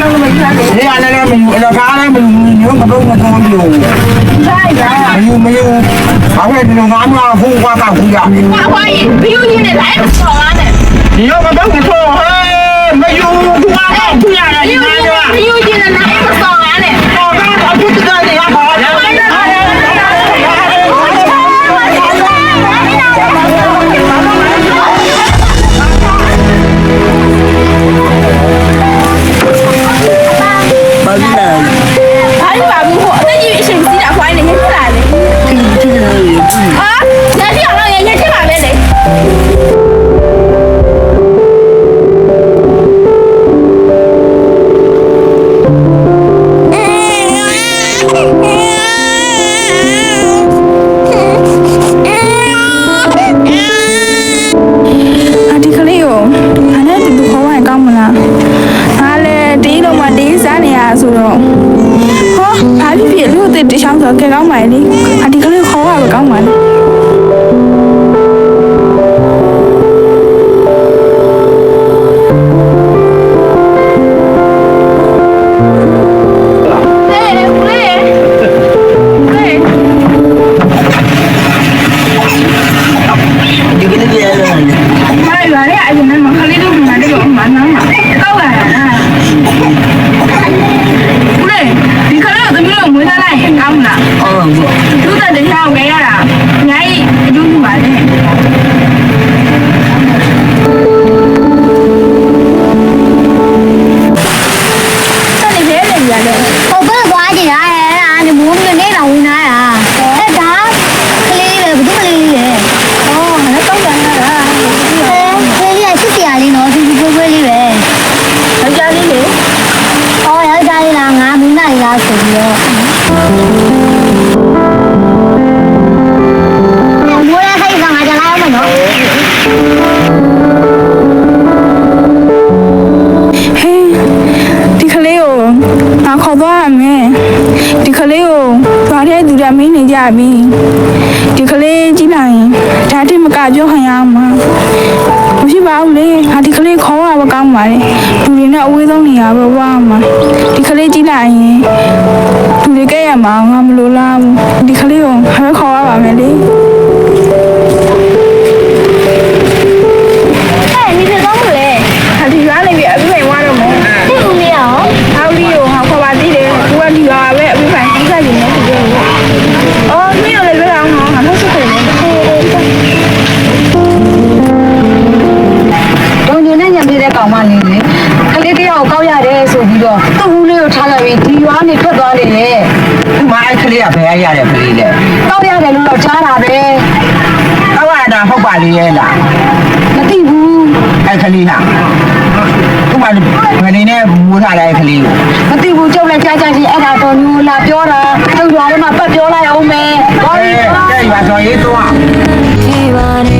တော့ဒီကတော့မကြည့်ရတယ်ဒီကလည်းလည်းမယူအလကားလည်းမယူမျိုးငါဘုံကိုကြည့်လို့ဆိုင်ကမယူမယူဘာပဲဒီလိုငါမှဖုန်းကွာကဘူးရဘာဝိုင်းဘီယူရင်းနဲ့လိုက်မစော်ကားနဲ့ဒီရောငါဘုံကိုဟဲ့မယူကွာကဘူးရတယ်ဘီဒီယူမှာရင်းတော့ဘီယူရင်းနဲ့လိုက်မစော်ကားနဲ့တော့အခုတက ချောင်းဆို အဝေးဆုံးနေရပဲဝါမှာဒီကလေးကြည့်လိုက်ရင်လူတွေကဲရမှာငါမလိုလားဘူးဒီကလေးကိုငါပဲခေါ်ရပါမယ်လေအဲ့ဒီတော့မလဲဟာ ကလေးတယောက်ကောက်ရတယ်ဆိုပြီးတော့သူ့ဦးလေးကိုထားလိုက်ပြီးဒီရွာနေထွက်သွားတယ်လေဒီမှာအဲ့ကလေးကဘယ်ရရတဲ့ကလေးလဲကောက်ရတယ်လို့တော့ကြားတာပဲတော့ရတာဟုတ်ပါလေရဲ့လားမသိဘူးအဲ့ကလေးဟာဒီမှာဘယ်နေနဲ့မူးထားတဲ့ကလေးကိုမသိဘူးကြောက်လိုက်ကြားကြားချင်းအဲ့ဒါတော့ညိုလာပြောတာသူ့ရွာထဲမှာပတ်ပြောလိုက်အောင်မယ်ဘာအဲလို့တဲ့ရွာတော်ရေးတော့ဟို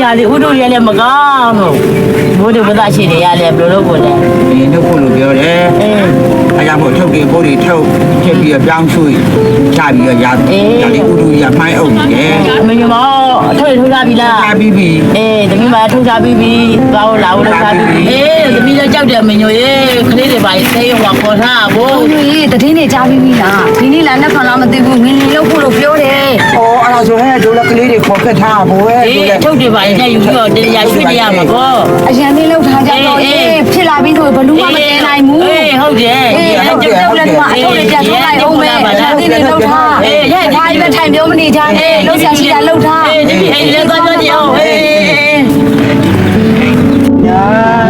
ညာလေးဥတို့ရဲလည်းမကောင်းတော့ဘိုးတို့ဘသားရှိတယ်ရလဲဘယ်လိုလုပ်ဖို့လဲဒီနေ့ဖို့လို့ပြောတယ်အေးအဲကြောင့်မို့ထုတ်ပြီးပိုးတွေထုတ်ချက်ပြီးပြောင်းရွှေ့ချပြီးတော့ရာဒါလေးဥဒူရမှိုင်းအုပ်နေတယ်အမေမောအထွေထုတ်လာပြီလားချပြီးပြီအေးတမီးမထုတ်ချပြီးပြီသွားလို့လာလို့လာပြီအေးတမီးလည်းကြောက်တယ်မညိုရေခလေးတွေပါဆေးရွာခေါ်ထားဖို့တို့ရေတည်င်းနေကြားပြီးပြီလားဒီနေ့လာနဲ့ဖန်လာမသိဘူးငင်းနေလို့ဖို့လို့ပြောတယ်။အော် အဲ့ဒါဆိုဟဲ့တို့လည်းကလေးတွေခေါ်ခက်ထားဖို့ပဲအေးထုတ်တွေပါနဲ့ယူပြီးတော့တရားရွှေ့ရမှာပေါ့အရန်လေးလောက်ထားကြတော့ရေဖြစ်လာပြီးဆိုဘလူးမမတင်နိုင်ဘူးအေးဟုတ်တယ် အေးအဲ့ကျုပ်လည်းဒီမှာအထုပ်လေးပြန်ထုတ်လိုက်အောင်မယ်ဒီနေ့လောက်ထားအေးရဲ့ဒါကြီးပဲထိုင်ပြောမနေကြနဲ့လောက်ဆရာရှိတာလောက်ထား အေးဒီအေးလည်းသွားကြည့်အောင်အေး ညာ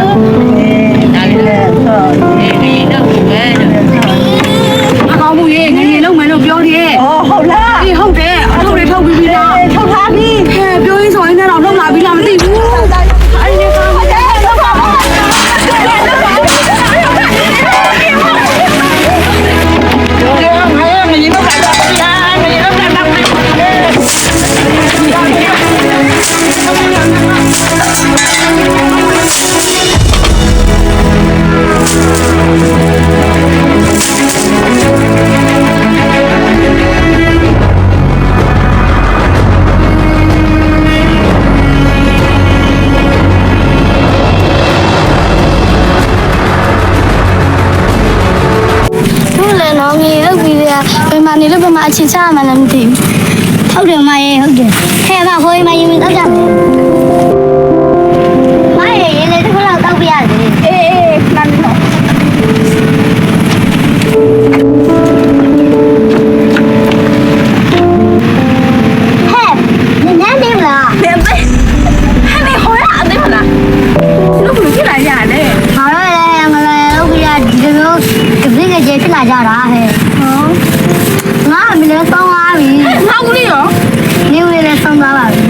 မှာနေလို့ဘယ်မှာအခြေချရမှလည်းမသိဘူးဟုတ်တယ်မရေဟုတ်တယ်ဟဲ့မခိုးမရင်မတော့ကြမယ်မရေရေလည်းတစ်ခါတော့တောက်ပြရတယ်အေးအေးမှန်တော့ဟဲ့နင်းနေမလားဘယ်ပဲဟဲ့နေဟောရအသေးမလားလို့ဘယ်ဖြစ်လာရလဲငါတို့လည်းငလည်းလောက်ပြီးရဒီလိုတပည့်ငယ်ကျဖြစ်လာကြတာဟဲ့ဟော ငါအမလည်းဆောင်းသွားပြီငါဦးလေးရောနေဝင်လည်းဆောင်းသွားပါပြီ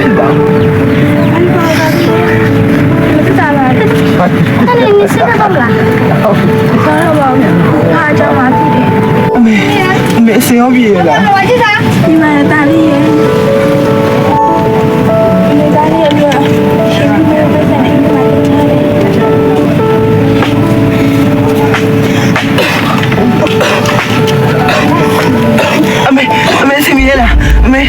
ဖြစ်တာအဲ့ဒါနင်းစစ်တော့မလားဟုတ်ဘာလို့ပါ့မလဲအားကြောင့်ပါဖြစ်တယ်အမေအမေအစင်ရောပြေရလားဘာကြည့်တာဒီမှာတာလေးရေဒီတာလေးရေရှင်ဒီမျိုးပဲတဲ့အိမ်မှာအမေအမေစီမီရလားအမေ